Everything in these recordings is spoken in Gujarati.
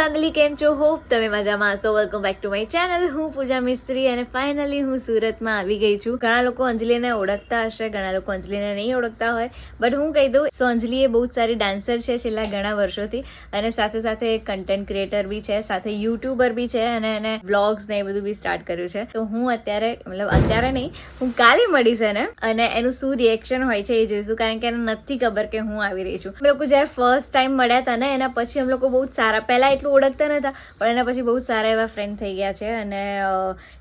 ફેમિલી કેમ છો? હોપ તમે મજામાં હશો. Welcome back to my channel હું પૂજા મિસ્ત્રી અને ફાઇનલી હું સુરતમાં આવી ગઈ છું. ઘણા લોકો અંજલિને ઓળખતા હશે, ઘણા લોકો અંજલિને નહીં ઓળખતા હોય. બટ હું કહી દઉં, સો અંજલિ એ બહુ જ સારી ડાન્સર છે છેલ્લા ઘણા વર્ષોથી. અને સાથે સાથે કન્ટેન્ટ ક્રિએટર બી છે, સાથે યુટ્યુબર બી છે અને એને વ્લોગ્સ ને એ બધું બી સ્ટાર્ટ કર્યું છે. તો હું અત્યારે, મતલબ અત્યારે નહીં, હું કાલે મળીશ એને. અને એનું શું રિએક્શન હોય છે એ જોઈશું. કારણ કે એને નથી ખબર કે હું આવી રહી છું. અમે લોકો જ્યારે ફર્સ્ટ ટાઈમ મળ્યા હતા ને, એના પછી અમે લોકો બહુ જ સારા, પહેલાં એટલું ઓળખતા નહોતા પણ એના પછી બહુ સારા એવા ફ્રેન્ડ થઈ ગયા છે અને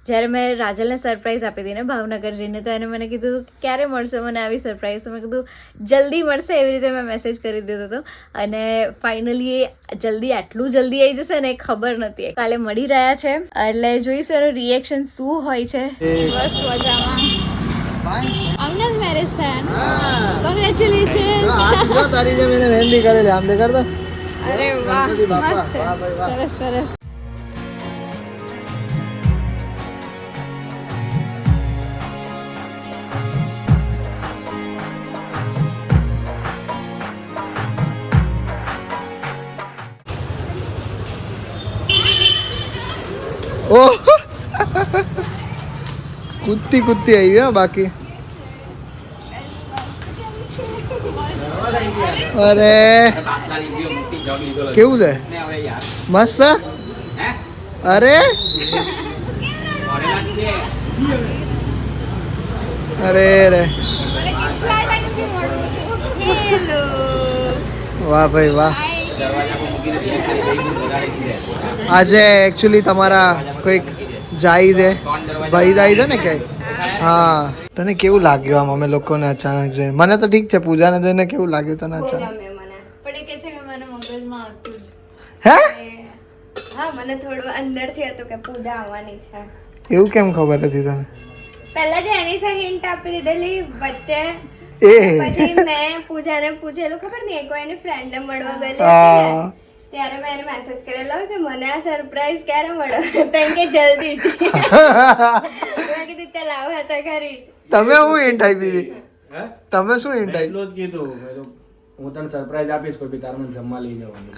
જ્યારે મેં રાજલને સરપ્રાઈઝ આપી હતી ને ભાવનગર જઈને તો એને મને કીધું ક્યારે મળશે? મને આવી સરપ્રાઈઝ તો મેં કીધું જલ્દી મળશે એવી રીતે મેં મેસેજ કરી દીધો હતો. અને ફાઇનલી એ જલ્દી આટલું જલ્દી આવી જશે ને ખબર નથી કાલે મળી રહ્યા છે. એટલે જોઈશું એનું રિએક્શન શું હોય છે. બસ મજામાં. આમના મેરેજ થયા કોંગ્રેચ્યુલેશન તારી જે એને મહેંદી કરેલી. આમ દો અરે વાહ મસ્ત. સરસ સરસ. ઓહ. કૂદતી કૂદતી આવી હો બાકી. અરે. કેવું છે? મસ્ત? અરે. અરે રે વાહ ભાઈ વાહ. આજે એકચ્યુઅલી તમારા કોઈક જાય રે. ભાઈ જાય છે ને કે? હા. તને કેવું લાગ્યું આમ અમે લોકોને અચાનક જોઈને? મને તો ઠીક છે પૂજાને જોઈને કેવું લાગ્યું તને અચાનક? હે? હા મને થોડું અંદરથી હતું કે પૂજા આવવાની છે. એવું કેમ ખબર હતી તને? પહેલા જે એની સે હિન્ટ આપી દીધેલી વચ્ચે એ. પછી મેં પૂજાને પૂછેલું ખબર નહીં એક વાર એની ફ્રેન્ડને મળવા ગયેલી ત્યારે મેં એને મેસેજ કરેલો કે મને આ સરપ્રાઈઝ ક્યારે મળો તેમ કે જલ્દી જ. મેં કીધું ચાલ આવો તો ખરી તમે શું હિન્ટ આપી હતી? તમે શું હિન્ટ આપી? એટલું જ કીધું. મેં તો હું તને સરપ્રાઈઝ આપીશ કોઈ બી તારે મને જમવા લઈ જવાનું.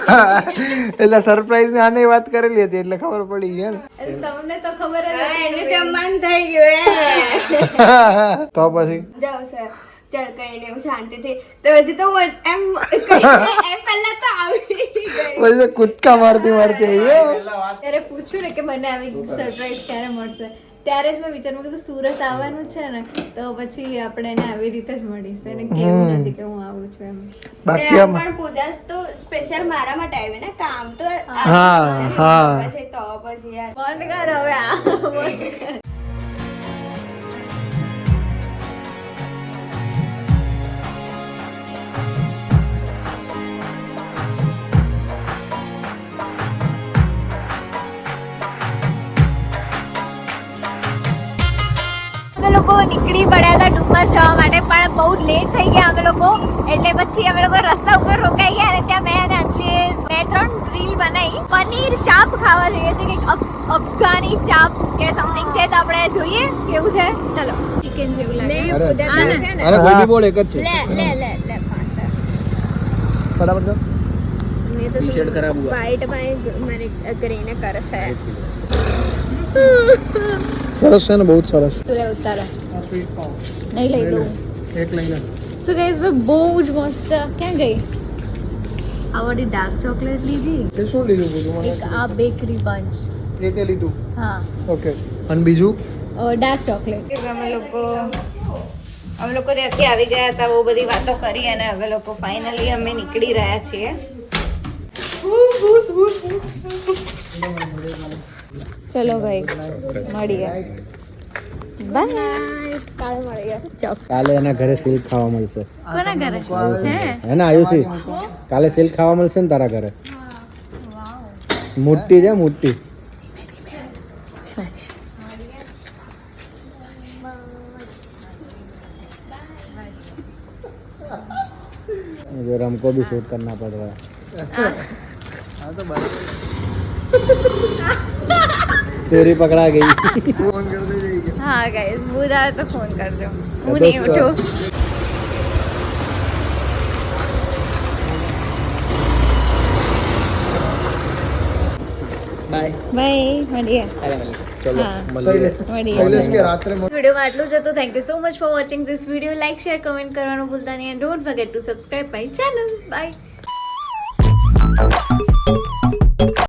એટલે સરપ્રાઈઝની આને વાત કરેલી હતી એટલે ખબર પડી ગઈ ને? તમને તો ખબર જ હા જમવાનું થઈ ગયું તો પછી? જાઓ સર ચાલ કઈ નહીં હું શાંતિથી. તો હજી તો એમ એમ પહેલા તો આવી ગઈ. કૂદકા મારતી મારતી આવી ત્યારે પૂછ્યું ને કે મને આવી સરપ્રાઈઝ ક્યારે મળશે? ત્યારે જ મેં વિચાર્યું કીધું સુરત આવવાનું છે ને તો પછી આપણે એને આવી રીતે જ મળીશું. એને કેવું નથી કે હું આવું છું એમ. બાકી આમ પણ પૂજાસ તો સ્પેશિયલ મારા માટે આવી ને કામ તો હા, હા. પછી તો પછી યાર. બંધ કર હવે આ અમે લોકો નીકળી પડ્યા હતા ડુમસ જવા માટે પણ બહુ લેટ થઈ ગયા અમે લોકો. એટલે પછી અમે લોકો રસ્તા ઉપર રોકાઈ ગયા અને ત્યાં મેં અને અંજલીએ બે ત્રણ રીલ બનાવી. પનીર ચાપ ખાવા જોઈએ છે કંઈક અફઘાની ચાપ કે સમથિંગ છે તો આપણે જોઈએ કેવું છે. ચલો. ચિકન જેવું લાગે. ને પૂજા હા ચાલે ને? છે ને? અરે કોઈ બોલ એક જ છે. લે લે લે લે મેં તો ટી-શર્ટ ખરાબ હુઆ. વાઈટમાં મારે કરીને કરશે સરસ છે ને બહુ સરસ. સુરે લે ઉતારે. નહીં લઈ દઉં. એક લઈને સો ગાઈસ ભાઈ બહુ જ મસ્ત ક્યાં ગઈ? આ વડી ડાર્ક ચોકલેટ લીધી. તે શું લીધું બધું એક આ બેકરી બંચ એ તે લીધું? હા. ઓકે અને બીજું? ડાર્ક ચોકલેટ અમે લોકો અમે લોકો ત્યાંથી આવી ગયા હતા બહુ બધી વાતો કરી અને હવે લોકો ફાઇનલી અમે નીકળી રહ્યા છીએ. ચલો ભાઈ મળીએ બાય કાલે મળીએ ચોક કાલે એના ઘરે સિલ્ક ખાવા મળશે કોના ઘરે હે હે ને આયુષી કાલે સિલ્ક ખાવા મળશે ને તારા ઘરે મોટી છે મોટી मुझे हमको भी शूट करना पड़ रहा है હા તો બરાબર चोरी पकड़ा गई ફોન કરતો જઈ ગયો હા ગાઈસ બુધ આવે તો ફોન કરજો હું દોસ્તો. નહીં ઉઠું બાય બાય મળીએ ચલો હા મળીએ મળીએ શૈલેષ કે રાત્રે મળીએ. વિડીયોમાં આટલું જ હતું thank you so much for watching this video like share comment કરવાનું ભૂલતા નહીં and don't forget to subscribe my channel bye